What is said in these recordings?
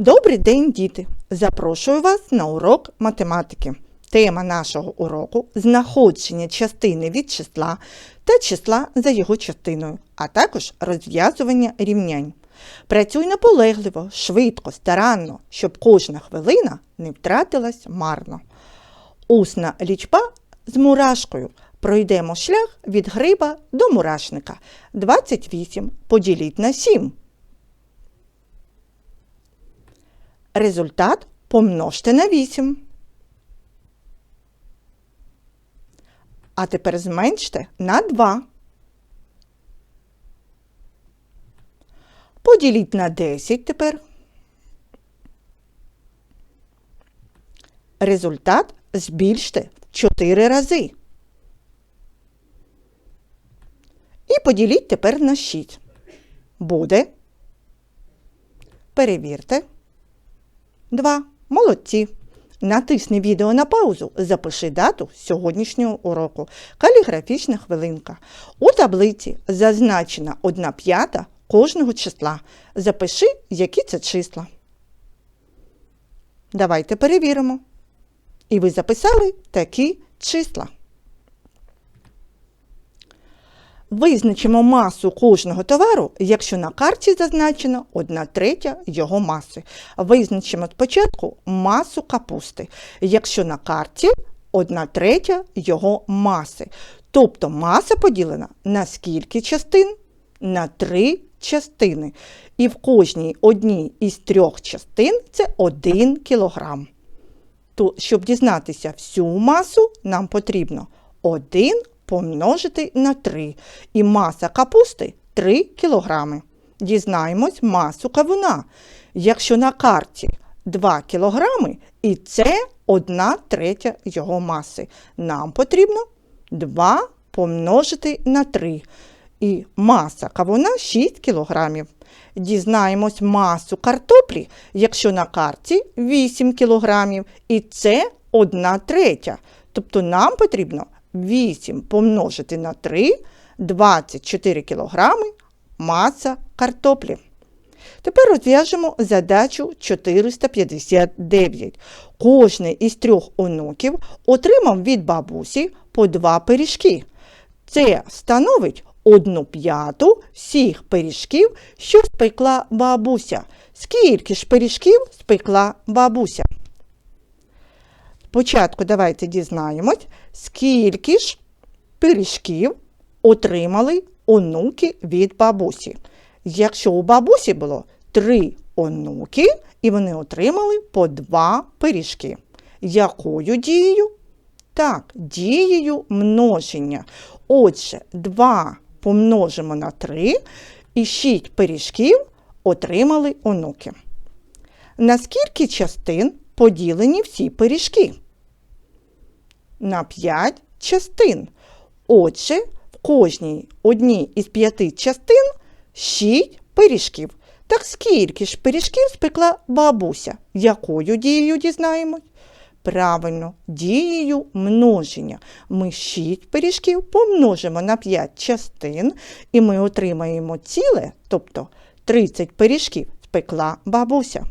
Добрий день, діти! Запрошую вас на урок математики. Тема нашого уроку знаходження частини від числа та числа за його частиною, а також розв'язування рівнянь. Працюй наполегливо, швидко, старанно, щоб кожна хвилина не втратилась марно. Усна лічба з мурашкою. Пройдемо шлях від гриба до мурашника. 28 поділіть на 7. Результат помножте на 8. А тепер зменште на 2. Поділіть на 10 тепер. Результат збільште в 4 рази. І поділіть тепер на 6. Буде. Перевірте. 2. Молодці. Натисни відео на паузу. Запиши дату сьогоднішнього уроку. Каліграфічна хвилинка. У таблиці зазначена 1 п'ята кожного числа. Запиши, які це числа. Давайте перевіримо. І ви записали такі числа. Визначимо масу кожного товару, якщо на карті зазначено 1 третя його маси. Визначимо спочатку масу капусти, якщо на карті 1 третя його маси. Тобто маса поділена на скільки частин? На три частини. І в кожній одній із трьох частин це 1 кілограм. То, щоб дізнатися всю масу, нам потрібно 1 помножити на 3. І маса капусти 3 кілограми. Дізнаємось масу кавуна. Якщо на карті 2 кілограми, і це 1 третя його маси. Нам потрібно 2 помножити на 3. І маса кавуна 6 кілограмів. Дізнаємось масу картоплі, якщо на карті 8 кілограмів, і це 1 третя. Тобто нам потрібно 8 помножити на 3 24 кілограми маса картоплі. Тепер розв'яжемо задачу 459. Кожний із трьох онуків отримав від бабусі по два пиріжки. Це становить одну п'яту всіх пиріжків, що спекла бабуся. Скільки ж пиріжків спекла бабуся? Спочатку давайте дізнаємось, скільки ж пиріжків отримали онуки від бабусі. Якщо у бабусі було три онуки, і вони отримали по два пиріжки. Якою дією? Так, дією множення. Отже, 2 помножимо на 3 і 6 пиріжків отримали онуки. На скільки частин поділені всі пиріжки? На 5 частин. Отже, в кожній одній із п'яти частин 6 пиріжків. Так скільки ж пиріжків спекла бабуся? Якою дією дізнаємось? Правильно, дією множення. Ми 6 пиріжків помножимо на 5 частин, і ми отримаємо ціле, тобто 30 пиріжків спекла бабуся.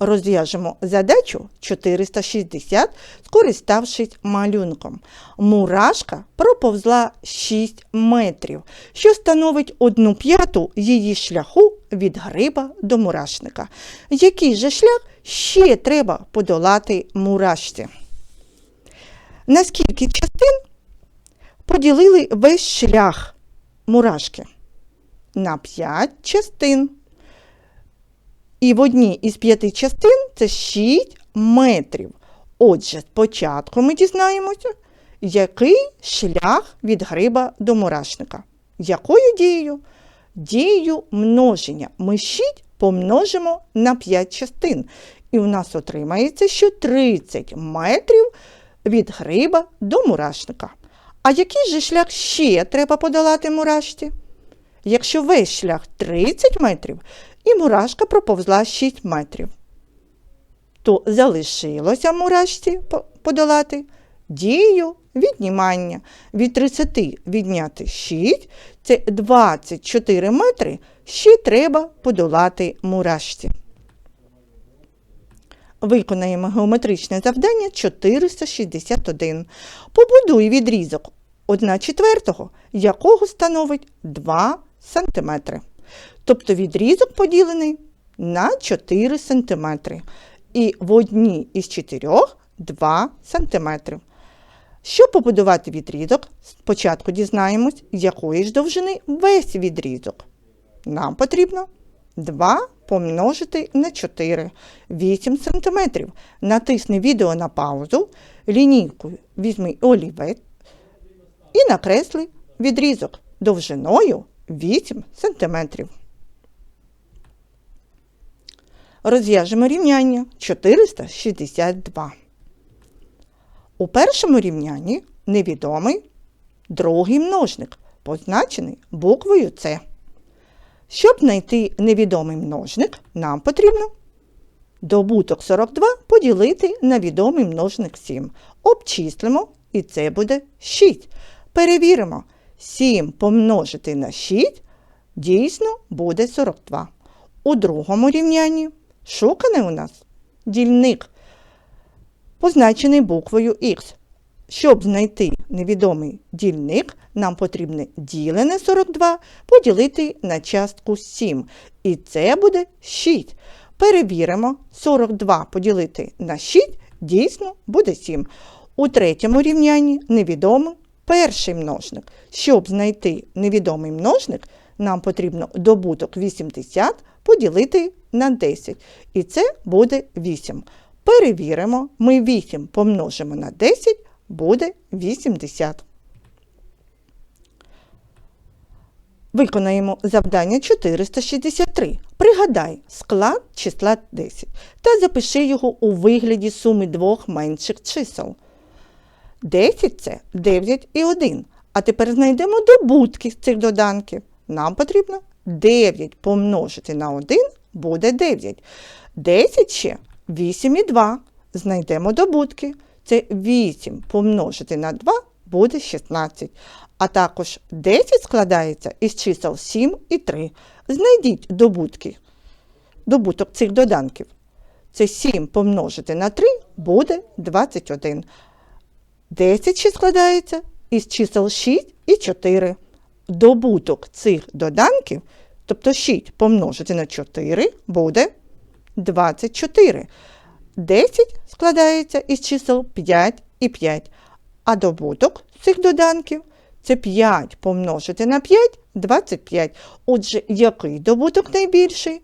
Розв'яжемо задачу 460, скориставшись малюнком. Мурашка проповзла 6 метрів, що становить одну п'яту її шляху від гриба до мурашника. Який же шлях ще треба подолати мурашці? На скільки частин поділили весь шлях мурашки? На 5 частин. І в одній із п'яти частин це 6 метрів. Отже, спочатку ми дізнаємося, який шлях від гриба до мурашника. Якою дією? Дією множення. Ми 6 помножимо на 5 частин. І у нас отримається, що 30 метрів від гриба до мурашника. А який же шлях ще треба подолати мурашці? Якщо весь шлях 30 метрів, і мурашка проповзла 6 метрів. То залишилося мурашці подолати дією віднімання. Від 30 відняти 6 це 24 метри. Ще треба подолати мурашці. Виконаємо геометричне завдання 461. Побудуй відрізок 1 четвертого, якого становить 2 см. Тобто відрізок поділений на 4 см. І в одній із чотирьох 2 см. Щоб побудувати відрізок, спочатку дізнаємось, якої ж довжини весь відрізок. Нам потрібно 2 помножити на 4, 8 см. Натисни відео на паузу, лінійкою візьми олівець і накресли відрізок довжиною 8 см. Розв'яжемо рівняння 462. У першому рівнянні невідомий другий множник, позначений буквою С. Щоб знайти невідомий множник, нам потрібно добуток 42 поділити на відомий множник 7. Обчислимо, і це буде 6. Перевіримо, 7 помножити на 6 дійсно буде 42. У другому рівнянні шуканий у нас дільник, позначений буквою Х. Щоб знайти невідомий дільник, нам потрібно ділене 42 поділити на частку 7. І це буде 6. Перевіримо, 42 поділити на 6 дійсно буде 7. У третьому рівнянні невідомий перший множник. Щоб знайти невідомий множник, нам потрібно добуток 80 поділити на 10. І це буде 8. Перевіримо, ми 8 помножимо на 10, буде 80. Виконаємо завдання 463. Пригадай склад числа 10 та запиши його у вигляді суми двох менших чисел. 10 це 9 і 1. А тепер знайдемо добутки з цих доданків. Нам потрібно 9 помножити на 1 буде 9. 10 ще 8 і 2. Знайдемо добутки. Це 8 помножити на 2 буде 16. А також 10 складається із чисел 7 і 3. Знайдіть добутки. Добуток цих доданків. Це 7 помножити на 3 буде 21. 10 ще складається із чисел 6 і 4. Добуток цих доданків, тобто 6 помножити на 4 буде 24. 10 складається із чисел 5 і 5. А добуток цих доданків це 5 помножити на 5 25. Отже, який добуток найбільший?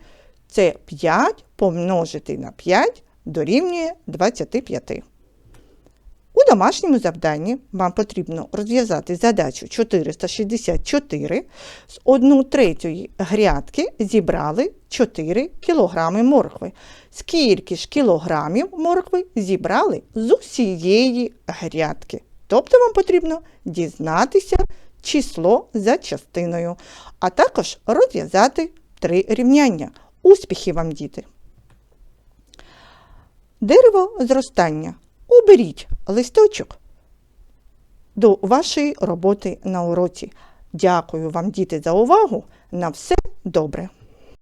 Це 5 помножити на 5 дорівнює 25. У домашньому завданні вам потрібно розв'язати задачу 464. З 1 третьої грядки зібрали 4 кг моркви. Скільки ж кілограмів моркви зібрали з усієї грядки? Тобто вам потрібно дізнатися число за частиною, а також розв'язати три рівняння. Успіхів вам, діти! Дерево зростання. Уберіть листочок до вашої роботи на уроці. Дякую вам, діти, за увагу. На все добре!